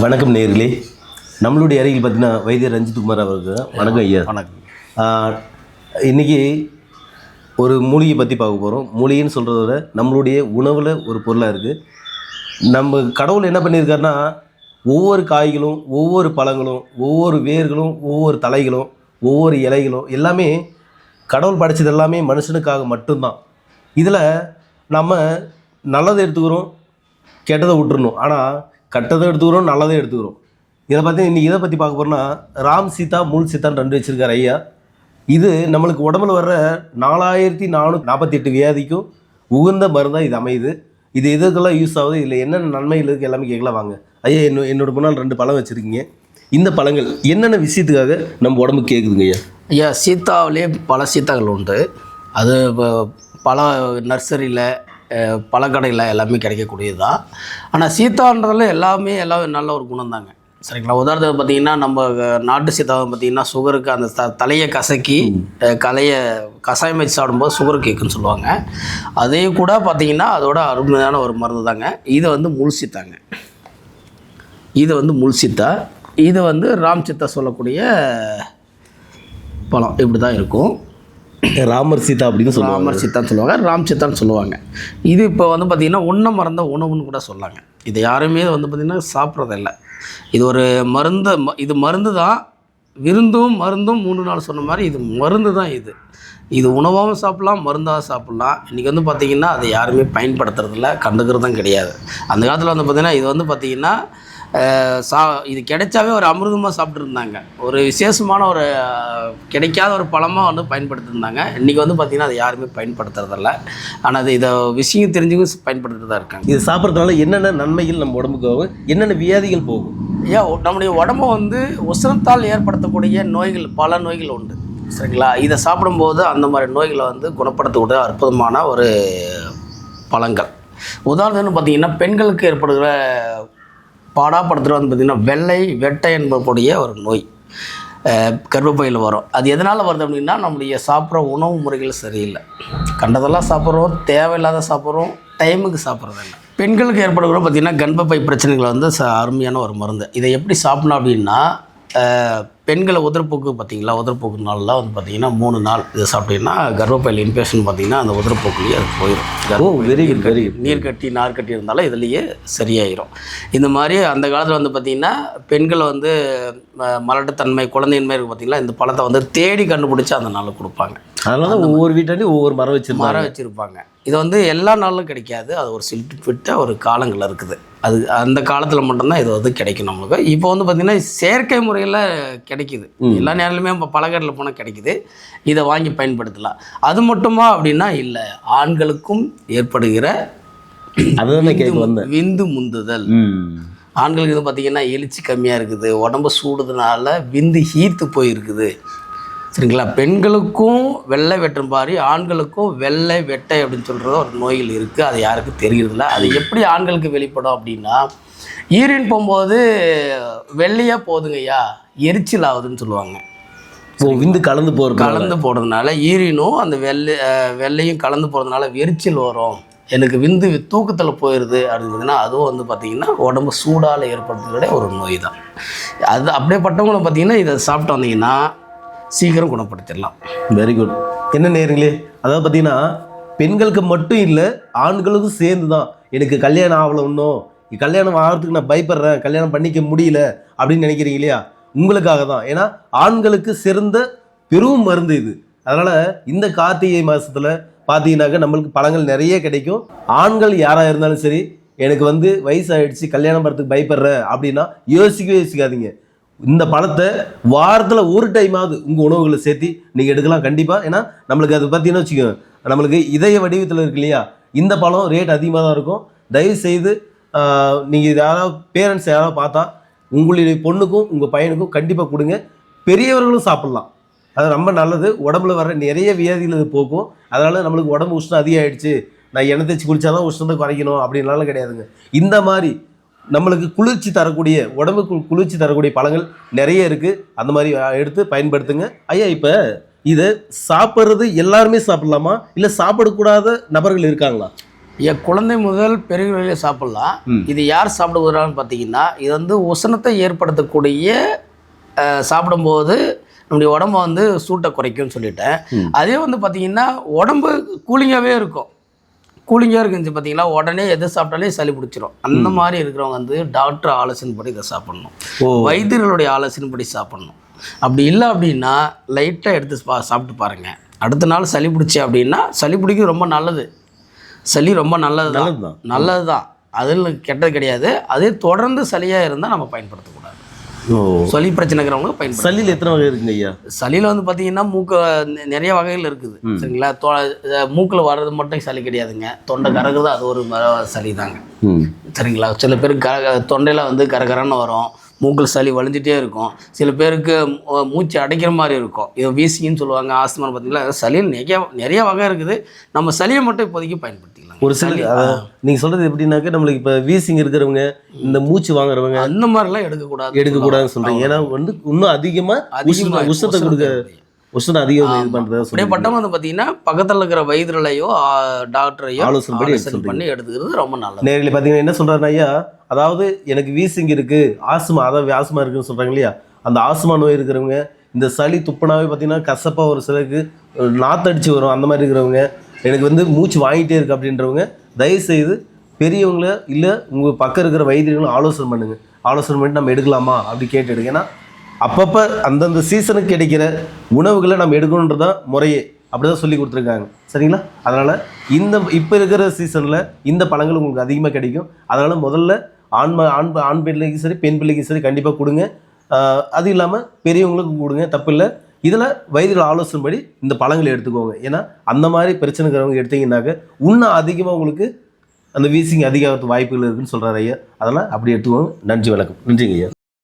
வணக்கம் நேர்களே. நம்மளுடைய அருகில் பார்த்தீங்கன்னா வைத்தியர் ரஞ்சித் குமார் அவர்கள் வணக்கம் ஐயா. வணக்கம். ஆஹ், இன்னைக்கு ஒரு மூலிகை பற்றி பார்க்க போகிறோம் மூலிகைன்னு சொல்கிறத விட நம்மளுடைய உணவில் ஒரு பொருளாக இருக்குது நம்ம கடவுள் என்ன பண்ணியிருக்காருன்னா ஒவ்வொரு காய்களும் ஒவ்வொரு பழங்களும் ஒவ்வொரு வேர்களும் ஒவ்வொரு தலைகளும் ஒவ்வொரு இலைகளும் எல்லாமே கடவுள் படைச்சது எல்லாமே மனுஷனுக்காக மட்டும்தான். இதில் நம்ம நல்லதை எடுத்துக்கிறோம் கெட்டதை விட்டுறணும். ஆனால் கட்டதை எடுத்துக்கிறோம் நல்லதை எடுத்துக்கிறோம். இதை பற்றி இன்றைக்கி இதை பற்றி பார்க்க போகிறோம்னா ராம் சீதா மூல் சீதான் ரெண்டு வச்சுருக்காரு ஐயா. இது நம்மளுக்கு உடம்புல வர்ற நாலாயிரத்தி நானூற்றி நாற்பத்தி எட்டு வியாதிக்கும் உகந்த மருந்தாக இது அமையுது. இது எதுக்கெல்லாம் யூஸ் ஆகுது? இதில் என்னென்ன நன்மைகள் இருக்குது எல்லாமே கேட்கலாம் வாங்க. ஐயா என்ன என்னோட முன்னால் ரெண்டு பழம் வச்சுருக்கீங்க. இந்த பழங்கள் என்னென்ன விஷயத்துக்காக நம்ம உடம்புக்கு கேட்குதுங்க ஐயா? ஐயா சீத்தாவிலே பல சீத்தாக்கள் உண்டு. அது ப- பல நர்சரியில் பழக்கடையில் எல்லாமே கிடைக்கக்கூடியது தான் ஆனால் சீத்தான்றதுல எல்லாமே எல்லாம் நல்ல ஒரு குணம் தாங்க சரிங்களா? உதாரணத்துக்கு பார்த்தீங்கன்னா நம்ம நாட்டு சீத்தாவை பார்த்தீங்கன்னா சுகருக்கு அந்த த தலையை கசக்கி கலையை கஷாயம் வச்சு சாப்பிடும்போது சுகர் கேக்குன்னு சொல்லுவாங்க. அதையும் கூட பார்த்தீங்கன்னா அதோட அருமையான ஒரு மருந்து தாங்க இது வந்து முள் சீத்தாங்க. இது வந்து முள் சீத்தா. இது வந்து ராம் சித்தா சொல்லக்கூடிய பழம். இப்படி தான் இருக்கும். ராமர் சீதா அப்படின்னு சொல்லுவாங்க. ராமர் சீதான்னு சொல்லுவாங்க ராம் சீதான்னு சொல்லுவாங்க. இது இப்போ வந்து பார்த்திங்கன்னா ஒன்றை மறந்த உணவுன்னு கூட சொல்லாங்க. இது யாருமே வந்து பார்த்திங்கன்னா சாப்பிட்றதில்ல. இது ஒரு மருந்து ம- இது மருந்து தான் விருந்தும் மருந்தும் மூணு நாள் சொன்ன மாதிரி இது மருந்து தான் இது. இது உணவாகவும் சாப்பிட்லாம் மருந்தாக சாப்பிட்லாம். இன்றைக்கி வந்து பார்த்திங்கன்னா அதை யாருமே பயன்படுத்துறதில்ல கண்டுக்கிறதும் கிடையாது. அந்த காலத்தில் வந்து பார்த்திங்கன்னா இது வந்து பார்த்திங்கன்னா சா இது கிடைச்சாவே ஒரு அமிர்தமாக சாப்பிட்ருந்தாங்க ஒரு விசேஷமான ஒரு கிடைக்காத ஒரு பழமாக வந்து பயன்படுத்திருந்தாங்க. இன்றைக்கி வந்து பார்த்திங்கன்னா அதை யாருமே பயன்படுத்துறதில்ல. ஆனால் அது இதை விஷயம் தெரிஞ்சவங்க பயன்படுத்திட்டு தான் இருக்காங்க. இது சாப்பிட்றதுனால என்னென்ன நன்மைகள் நம்ம உடம்புக்கு ஆகும்? என்னென்ன வியாதிகள் போகும்? ஐயா நம்முடைய உடம்பை வந்து உஷ்ணத்தால் ஏற்படுத்தக்கூடிய நோய்கள் பல நோய்கள் உண்டு. சரிங்களா? இதை சாப்பிடும்போது அந்த மாதிரி நோய்களை வந்து குணப்படுத்தக்கூடிய அற்புதமான ஒரு பழங்கள். உதாரணத்துக்கு பார்த்தீங்கன்னா பெண்களுக்கு ஏற்படுகிற பாடாப்படுத்துகிற வந்து பார்த்திங்கன்னா வெள்ளை வெட்டை என்பக்கூடிய ஒரு நோய் கர்ப்பப்பையில் வரும். அது எதனால் வருது அப்படின்னா நம்முடைய சாப்பிட்ற உணவு முறைகள் சரியில்லை. கண்டதெல்லாம் சாப்பிட்றோம் தேவையில்லாத சாப்பிட்றோம் டைமுக்கு சாப்பிட்றதில்ல பெண்களுக்கு ஏற்படுகிற பார்த்திங்கன்னா கர்ப்பப்பை பிரச்சனைகள் வந்து ச அருமையான ஒரு மருந்து. இதை எப்படி சாப்பிடணும் அப்படின்னா பெண்களை உதிரப்போக்கு பார்த்தீங்களா உதிரப்போக்கு நாள்லாம் வந்து பார்த்திங்கன்னா மூணு நாள். இதை சாப்பிட்டீங்கன்னா கர்ப்பப்பையில் இன்ஃபெக்ஷன் பார்த்தீங்கன்னா அந்த உதிரப்போக்குலேயே அது போயிடும் வெரி குட் வெரி நீர் கட்டி நார் கட்டி இருந்தாலும் இதுலேயே சரியாயிரும். இந்த மாதிரி அந்த காலத்தில் வந்து பார்த்திங்கன்னா பெண்களை வந்து மலட்டுத்தன்மை குழந்தையின்மை இருக்குது பார்த்திங்களா இந்த பழத்தை வந்து தேடி கண்டுபிடிச்சி அந்த நாளில் கொடுப்பாங்க. அதனால தான் ஒவ்வொரு வீட்டாண்டையும் ஒவ்வொரு மரம் வச்சிருந்தாங்க மரம் வச்சுருப்பாங்க. இது வந்து எல்லா நாளும் கிடைக்காது. அது ஒரு சில்ட்டு ஒரு காலங்கள் இருக்குது. அது அந்த காலத்தில் மட்டும்தான் இது வந்து கிடைக்கும் நம்மளுக்கு. இப்போ வந்து பார்த்திங்கன்னா செயற்கை முறையில் கிடைக்குது. எல்லா நேரத்துலையுமே இப்போ பழக்கடையில் போனால் கிடைக்குது. இதை வாங்கி பயன்படுத்தலாம். அது மட்டுமா அப்படின்னா இல்லை. ஆண்களுக்கும் ஏற்படுகிற விந்து முந்துதல். ஆண்களுக்கு வந்து பார்த்திங்கன்னா எழுச்சி கம்மியாக இருக்குது. உடம்பு சூடுதுனால விந்து ஹீர்த்து போயிருக்குது. சரிங்களா? பெண்களுக்கும் வெள்ளை வெட்டும் பாரி ஆண்களுக்கும் வெள்ளை வெட்டை அப்படின்னு சொல்கிறது ஒரு நோய்கள் இருக்குது அது யாருக்கும் தெரியறதில்ல. அது எப்படி ஆண்களுக்கு வெளிப்படும் அப்படின்னா ஈரின் போகும்போது வெள்ளையாக போகுதுங்கய்யா எரிச்சல் ஆகுதுன்னு சொல்லுவாங்க. விந்து கலந்து போகிற கலந்து போடுறதுனால ஈரினும் அந்த வெள்ளை வெள்ளையும் கலந்து போடுறதுனால எரிச்சல் வரும். எனக்கு விந்து தூக்கத்தில் போயிடுது அப்படிங்கிறதுனா அதுவும் வந்து பார்த்திங்கன்னா உடம்பு சூடால் ஏற்படுத்தக்கூடிய ஒரு நோய் தான். அது அப்படியேப்பட்டவங்களை பார்த்தீங்கன்னா இதை சாப்பிட்டு வந்தீங்கன்னா சீக்கிரம் குணப்படுத்திடலாம். வெரி குட் என்ன நேருங்களே அதாவது பார்த்தீங்கன்னா பெண்களுக்கு மட்டும் இல்லை ஆண்களுக்கும் சேர்ந்து தான் எனக்கு கல்யாணம் ஆகல இன்னும் கல்யாணம் ஆகிறதுக்கு நான் பயப்படுறேன். கல்யாணம் பண்ணிக்க முடியல அப்படின்னு நினைக்கிறீங்க இல்லையா? உங்களுக்காக தான். ஏன்னா ஆண்களுக்கு சிறந்த பெரும் மருந்து இது. அதனால் இந்த கார்த்திகை மாதத்தில் பார்த்தீங்கன்னாக்க நம்மளுக்கு பழங்கள் நிறைய கிடைக்கும். ஆண்கள் யாராக இருந்தாலும் சரி எனக்கு வந்து வயசாகிடுச்சு கல்யாணம் பண்ணுறதுக்கு பயப்படுறேன் அப்படின்னா யோசிக்கவே யோசிக்காதீங்க. இந்த பழத்தை வாரத்தில் ஒரு டைமாவது உங்கள் உணவுகளை சேர்த்து நீங்கள் எடுக்கலாம் கண்டிப்பாக ஏன்னா நம்மளுக்கு அது பார்த்தீங்கன்னா வச்சுக்கோங்க. நம்மளுக்கு இதய வடிவத்தில் இருக்கு இல்லையா? இந்த பழம் ரேட் அதிகமாக தான் இருக்கும். தயவு செய்து நீங்கள் யாராவது பேரண்ட்ஸ் யாராவது பார்த்தா உங்களுடைய பொண்ணுக்கும் உங்கள் பையனுக்கும் கண்டிப்பாக கொடுங்க. பெரியவர்களும் சாப்பிட்லாம். அது ரொம்ப நல்லது. உடம்புல வர நிறைய வியாதிகள் இது போக்கும். அதனால் நம்மளுக்கு உடம்பு உஷ்ணம் அதிகமாகிடுச்சு நான் எண்ணெய் தேய்ச்சி குளிச்சாதான் உஷ்ணத்தை குறைக்கணும் அப்படின்னாலும் கிடையாதுங்க. இந்த மாதிரி நம்மளுக்கு குளிர்ச்சி தரக்கூடிய உடம்புக்கு குளிர்ச்சி தரக்கூடிய பழங்கள் நிறைய இருக்குது அந்த மாதிரி எடுத்து பயன்படுத்துங்க. ஐயா இப்போ இதை சாப்பிட்றது எல்லாருமே சாப்பிடலாமா? இல்லை சாப்பிடக்கூடாத நபர்கள் இருக்காங்களா? என் குழந்தை முதல் பெரியவர்களே சாப்பிடலாம். இது யார் சாப்பிடுவதான்னு பார்த்தீங்கன்னா இது வந்து உஷ்ணத்தை ஏற்படுத்தக்கூடிய சாப்பிடும்போது நம்முடைய உடம்ப வந்து சூட்டை குறைக்கும்னு சொல்லிட்டேன். அதே வந்து பார்த்தீங்கன்னா உடம்பு கூலிங்காகவே இருக்கும். கூலிங்காக இருக்குன்னு பார்த்தீங்கன்னா உடனே எது சாப்பிட்டாலே சளி பிடிச்சிரும். அந்த மாதிரி இருக்கிறவங்க வந்து டாக்டர் ஆலோசனைப்படி இதை சாப்பிடணும். வைத்தியர்களுடைய ஆலோசனைப்படி சாப்பிடணும். அப்படி இல்லை அப்படின்னா லைட்டாக எடுத்து பா சாப்பிட்டு பாருங்கள் அடுத்த நாள் சளி பிடிச்சி அப்படின்னா சளி பிடிக்கிறது ரொம்ப நல்லது. சளி ரொம்ப நல்லது தான் நல்லதுதான். நல்லது தான் அதில் கெட்டது கிடையாது. அதே தொடர்ந்து சளியாக இருந்தால் நம்ம பயன்படுத்தக்கூடாது. சளி பிரச்சனை இருக்கிறவங்க பயன்படுத்த சளியில் எத்தனை வகை இருக்குங்க ஐயா? சளியில் வந்து பார்த்தீங்கன்னா மூக்கு நிறைய வகைகள் இருக்குது. சரிங்களா? தொ மூக்கில் வர்றது மட்டும் சளி கிடையாதுங்க. தொண்டை கறகுது அது ஒரு சளி தாங்க சரிங்களா? சில பேருக்கு கர தொண்டையில் வந்து கரகரன்னு வரும். மூக்கில் சளி வலிஞ்சிட்டே இருக்கும். சில பேருக்கு மூச்சு அடைக்கிற மாதிரி இருக்கும். இது வீசின்னு சொல்லுவாங்க ஆஸ்துமான்னு பார்த்தீங்களா சளியில் நிறைய நிறைய வகை இருக்குது. நம்ம சளியை மட்டும் இப்போதைக்கு பயன்படுத்திக்கலாம் ஒரு சில அதாவது நீங்க சொல்றது எப்படின்னாக்க நம்மளுக்கு இப்ப வீசிங் இருக்கிறவங்க இந்த மூச்சு வாங்குறவங்க அந்த மாதிரிலாம் எடுக்கக்கூடாது எடுக்கக்கூடாதுன்னு சொல்றீங்க. ஏன்னா வந்து இன்னும் அதிகமா அதிகமா உஷ்ண- உஷ்ணத்தை கொடுக்க உஷ்ணம் அதிகம் இது பண்றதா அப்படியே பட்டம் வந்து பார்த்தீங்கன்னா பக்கத்தில் இருக்கிற வைத்தியர்களையோ டாக்டரையோ ஆலோசனை. பண்ணி எடுத்துக்கிறது ரொம்ப நல்லது. நேரில் பார்த்தீங்கன்னா என்ன சொல்றாருன்னா ஐயா அதாவது எனக்கு வீசிங் இருக்கு ஆஸ்மா அதாவது ஆஸ்மா இருக்குன்னு சொல்றாங்க இல்லையா? அந்த ஆஸ்மா நோய் இருக்கிறவங்க இந்த சளி துப்புனாவே பார்த்தீங்கன்னா கசப்பா ஒரு சிலருக்கு நாத்தடிச்சு வரும். அந்த மாதிரி இருக்கிறவங்க எனக்கு வந்து மூச்சு வாங்கிட்டே இருக்கு அப்படின்றவங்க தயவுசெய்து பெரியவங்கள இல்லை உங்கள் பக்கம் இருக்கிற வைத்தியர்களும் ஆலோசனை பண்ணுங்கள் ஆலோசனை பண்ணி நம்ம எடுக்கலாமா? அப்படி கேட்டு எடுங்க. ஏன்னா அப்பப்போ அந்தந்த சீசனுக்கு கிடைக்கிற உணவுகளை நம்ம எடுக்கணுன்றதான் முறையே. அப்படி தான் சொல்லி கொடுத்துருக்காங்க. சரிங்களா? அதனால் இந்த இப்போ இருக்கிற சீசனில் இந்த பழங்கள் உங்களுக்கு அதிகமாக கிடைக்கும். அதனால் முதல்ல ஆண் ஆண் ஆண் பிள்ளைக்கும் சரி பெண் பிள்ளைக்கும் சரி கண்டிப்பாக கொடுங்க. அது இல்லாமல் பெரியவங்களுக்கும் கொடுங்க. தப்பில்லை. இதில் வைத்தியர்கள் ஆலோசனைப்படி இந்த பழங்களை எடுத்துக்கோங்க. ஏன்னா அந்த மாதிரி பிரச்சனை இருக்கிறவங்க எடுத்தீங்கன்னாக்க இன்னும் அதிகமாக உங்களுக்கு அந்த வீசிங் அதிகமாக வாய்ப்புகள் இருக்குன்னு சொல்கிறாரு ஐயா. அதெல்லாம் அப்படி எடுத்துக்கோங்க. நன்றி வணக்கம். நன்றிங்க ஐயா.